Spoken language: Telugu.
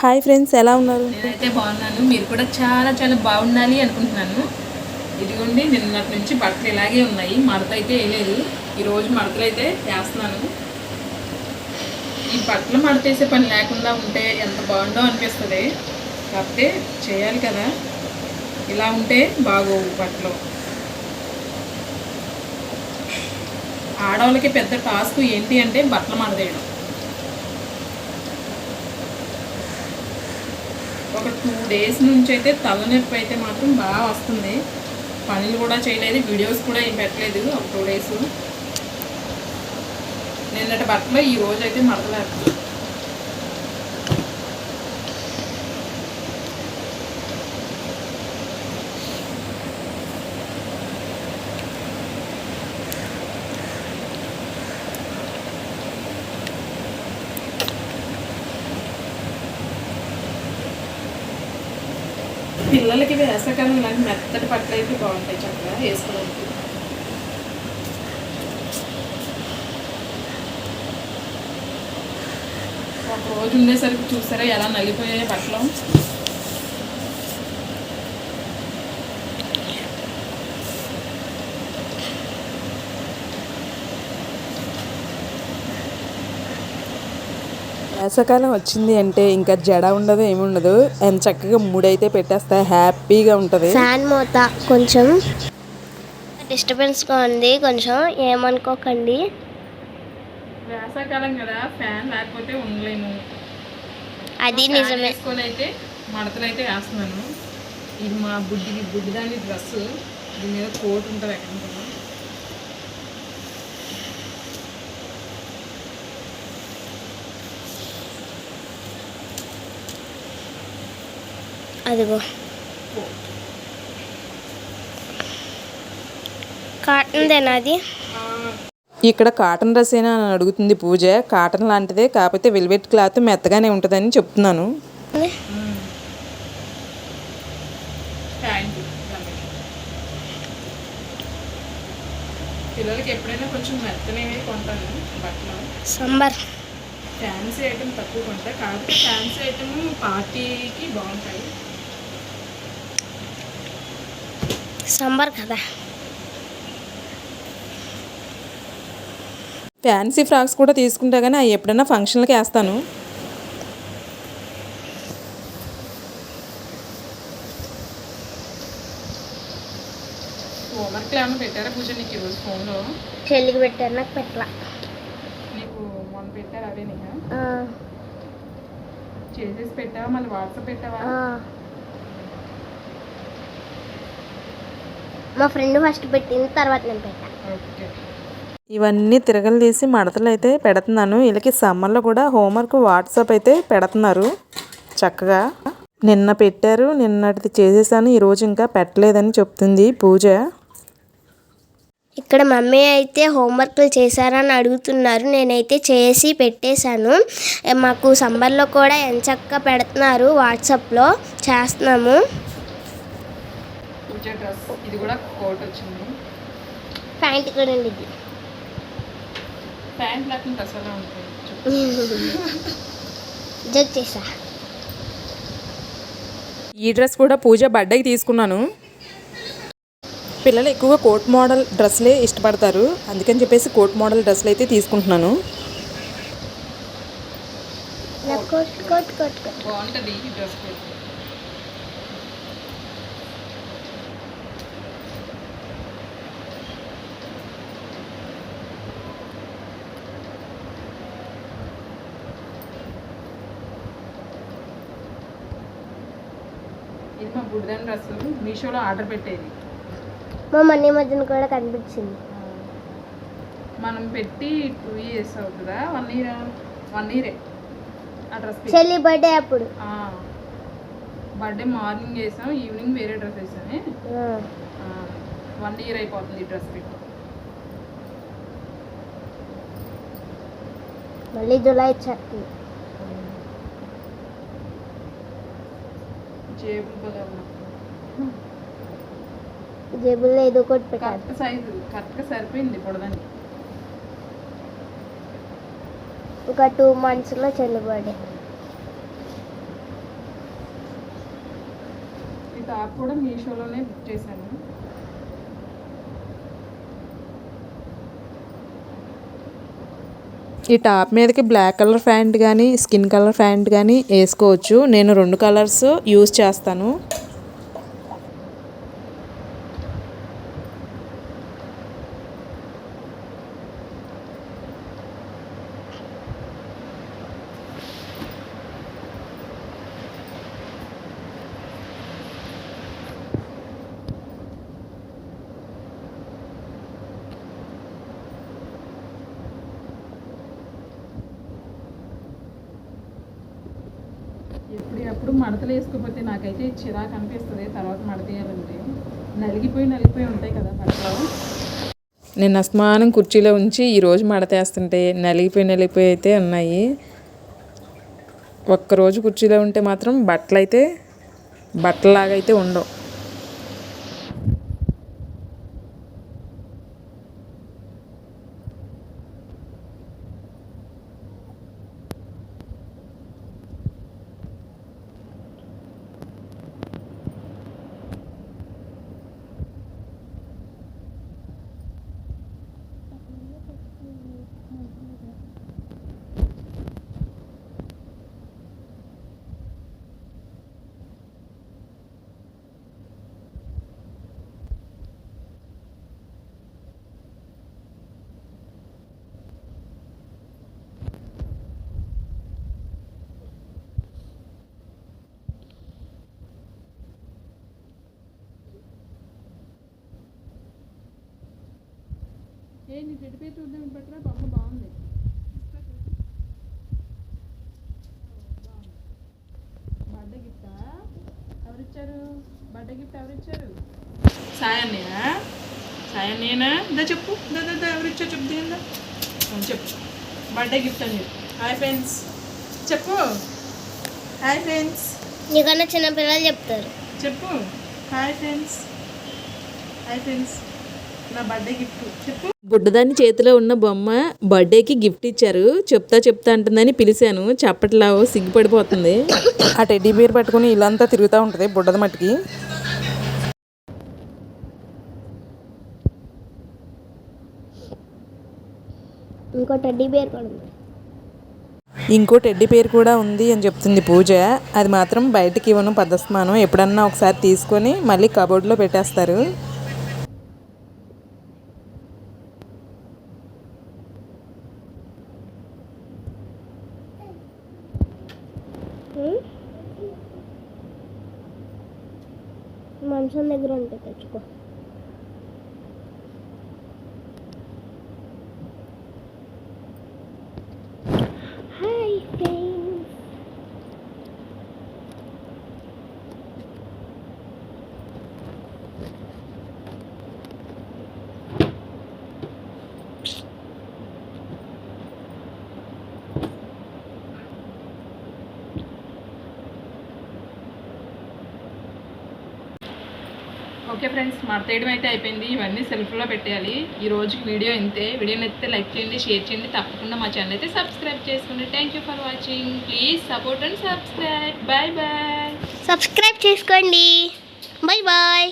హాయ్ ఫ్రెండ్స్ ఎలా ఉన్నారు? నేనైతే బాగున్నాను. మీరు కూడా చాలా చాలా బాగుండాలి అనుకుంటున్నాను. ఇదిగోండి నిన్నటి నుంచి బట్టలు ఇలాగే ఉన్నాయి. మడత అయితే వేయలేదు. ఈరోజు మడతలు అయితే వేస్తున్నాను. ఈ బట్టలు మడతేసే పని లేకుండా ఉంటే ఎంత బాగుందో అనిపిస్తుంది. కాకపోతే చేయాలి కదా. ఇలా ఉంటే బాగోవు బట్టలు. ఆడవాళ్ళకి పెద్ద టాస్క్ ఏంటి అంటే బట్టలు మడతేయడం ఒక టూ డేస్ నుంచి అయితే తలనొప్పి అయితే మాత్రం బాగా వస్తుంది. పనులు కూడా చేయలేదు వీడియోస్ కూడా ఏం పెట్టలేదు ఒక టూ డేస్ నిన్నటి బట్టలో ఈ రోజు అయితే మరదలేదు పిల్లలకి లాంటి ఇలాంటి మెత్తటి బట్టలు అయితే బాగుంటాయి చక్కగా వేసుకోవడానికి. ఒక రోజు ఉండేసరికి చూసారా ఎలా నలిగిపోయాయి పట్లం వేసవకాలం వచ్చింది అంటే ఇంకా జడ ఉండదు ఏముండదు అండ్ చక్కగా మూడైతే పెట్టేస్తా హ్యాపీగా ఉంటుంది. ఫ్యాన్ మోత కొంచెం. డిస్టర్బెన్స్గా ఉంది కొంచెం ఏమనుకోకండి. వేసవకాలం కదా ఫ్యాన్ లేకపోతే ఉండలేము. అది నిజమే. అయితే మడతలు అయితే వేస్తున్నాను. ఇది మా బుడ్డికి బుడ్డిదాని డ్రెస్ దీని మీద కోట్ ఉంటుంది ఎక్కడ ఉంటుందో అదిగో. కాటన్దేనా అది? ఇక్కడ కాటన్ డ్రెస్ ఏనా అని అడుగుతుంది పూజ. కాటన్ లాంటిదే కాకపోతే వెల్వెట్ క్లాత్ మెత్తగానే ఉంటుందని చెప్తున్నాను. పిల్లలకి ఎప్పుడైనా కొంచెం మెత్తనేవి కొంటాను బట్టలు. సంబర్. ఫ్యాన్సీ ఐటమ్ తక్కువ కొంటా. కాకపోతే ఫ్యాన్సీ ఐటమ్ పార్టీకి బాగుంటాయి. సంబర్ కదా. ఫ్యాన్సీ ఫ్రాక్స్ కూడా తీసుకుంటా కానీ అవి ఎప్పుడైనా ఫంక్షన్లకి వేస్తాను. హోంవర్క్ ఏమైనా పెట్టారా పూజ నీకు ఈరోజు ఫోన్లో? చెల్లికి పెట్టారు నాకు పెట్టలా. నీకు మొన్న పెట్టారు అవే నీకు ఆ, చేసేసి పెట్టావా? మళ్ళీ వాట్సాప్ పెట్టావా? మా ఫ్రెండ్ ఫస్ట్ పెట్టింది తర్వాత నేను పెట్టా. ఓకే ఇవన్నీ తిరగలు తీసి మడతలు అయితే పెడుతున్నాను. వీళ్ళకి సమ్మర్లో కూడా హోంవర్క్ వాట్సాప్ అయితే పెడుతున్నారు. చక్కగా నిన్న పెట్టారు నిన్నటిది చేసేసాను ఈరోజు ఇంకా పెట్టలేదని చెప్తుంది పూజ. ఇక్కడ మమ్మీ అయితే హోంవర్క్లు చేశారని అడుగుతున్నారు. నేనైతే చేసి పెట్టేశాను. మాకు సంబర్లో కూడా ఎంచక్క పెడుతున్నారు వాట్సాప్లో చేస్తున్నాము. డ్రెస్ ఇది కూడా కోట్ వచ్చింది. ప్యాంట్ కూడా ఉండిద్ది ప్యాంట్ డ్రెస్ ఉంటుంది చేసా. ఈ డ్రెస్ కూడా పూజ బర్త్డేకి తీసుకున్నాను. పిల్లలు ఎక్కువగా కోట్ మోడల్ డ్రెస్లే ఇష్టపడతారు. అందుకని చెప్పేసి కోట్ మోడల్ డ్రెస్లు అయితే తీసుకుంటున్నాను. నాకు కోట్ కోట్ కోట్ కోట్. బాగుంటుంది ఈ డ్రెస్ మా బుడిదాని డ్రెస్ మీషోలో ఆర్డర్ పెట్టేది. మా మనీ మధ్యన కూడా కనిపించింది. మనం పెట్టి టూ ఇయర్స్ అవుతుందా? వన్ ఇయర్ వన్ ఇయరే ఆ డ్రెస్ చెల్లి బర్త్డే అప్పుడు. బర్త్డే మార్నింగ్ వేసాం ఈవినింగ్ వేరే డ్రెస్ వేసానే ఆ, వన్ ఇయర్ అయిపోతుంది ఈ డ్రెస్ పెట్టి మళ్ళీ జూలై వచ్చేస్తుంది జేబుల్లో ఏదో ఒకటి పెట్టాలి. సైజు కరెక్ట్గా సరిపోయింది పొడదండి ఒక టూ మంత్స్లో చెల్లుబడి. ఇది కూడా మీషోలోనే బుక్ చేశాను. ఈ టాప్ మీదకి బ్లాక్ కలర్ ప్యాంట్ కానీ స్కిన్ కలర్ ప్యాంట్ కానీ వేసుకోవచ్చు. నేను రెండు కలర్స్ యూస్ చేస్తాను. ఎప్పుడు మడతలు వేసుకోకపోతే నాకైతే చిరాకు అనిపిస్తుంది తర్వాత మడతేయాలంటే. నలిగిపోయి నలిగిపోయి ఉంటాయి కదా బట్టలు నేను అస్మానం కుర్చీలో ఉంచి ఈరోజు మడతేస్తుంటే నలిగిపోయి నలిగిపోయి అయితే ఉన్నాయి. ఒక్కరోజు కుర్చీలో ఉంటే మాత్రం బట్టలు అయితే బట్టలాగైతే అయితే ఉండవు. ఏ నీ చెడిపోయి చూద్దాం బట్టరా బొమ్మ బాగుంది. బర్త్డే గిఫ్టా ఎవరిచ్చారు? బర్త్డే గిఫ్ట్ ఎవరిచ్చారు? సాయి అన్నయ్య సాయి అన్నయ్యనా దా చెప్పు. దా దా దా ఎవరిచ్చారు చెప్పు దిగిందా చెప్పు. బర్త్డే గిఫ్ట్ అని చెప్పు. Hi friends. చెప్పు. Hi friends. నీకన్నా చిన్నపిల్లలు చెప్తారు. చెప్పు. Hi friends. Hi friends. నా బర్త్డే గిఫ్ట్ చెప్పు. బుడ్డదాని చేతిలో ఉన్న బొమ్మ బర్త్డేకి గిఫ్ట్ ఇచ్చారు. చెప్తా చెప్తా అంటుందని పిలిచాను. చెప్పట్లా సిగ్గుపడిపోతుంది ఆ టెడ్డీ బీర్ పట్టుకుని ఇల్లంతా తిరుగుతూ ఉంటుంది బుడ్డద మట్టికి. ఇంకో టెడ్డీ బేర్ కూడా ఉంది. ఇంకో టెడ్డీ పేరు కూడా ఉంది అని చెప్తుంది పూజ. అది మాత్రం బయటికి ఇవ్వను పదస్మానం. ఎప్పుడన్నా ఒకసారి తీసుకొని మళ్ళీ కబోర్డ్లో పెట్టేస్తారు. మంచం దగ్గర ఉంటే తెచ్చుకో హాయ్ ఫ్రెండ్స్ ఓకే ఫ్రెండ్స్ మడతేయడం అయితే అయిపోయింది. ఇవన్నీ సెల్ఫ్లో పెట్టేయాలి. ఈ రోజుకి వీడియో ఇంతే. వీడియో నచ్చితే లైక్ చేయండి షేర్ చేయండి. తప్పకుండా మా ఛానల్ అయితే సబ్స్క్రైబ్ చేసుకోండి. Thank you for watching please support and subscribe bye bye subscribe చేసుకోండి. Bye bye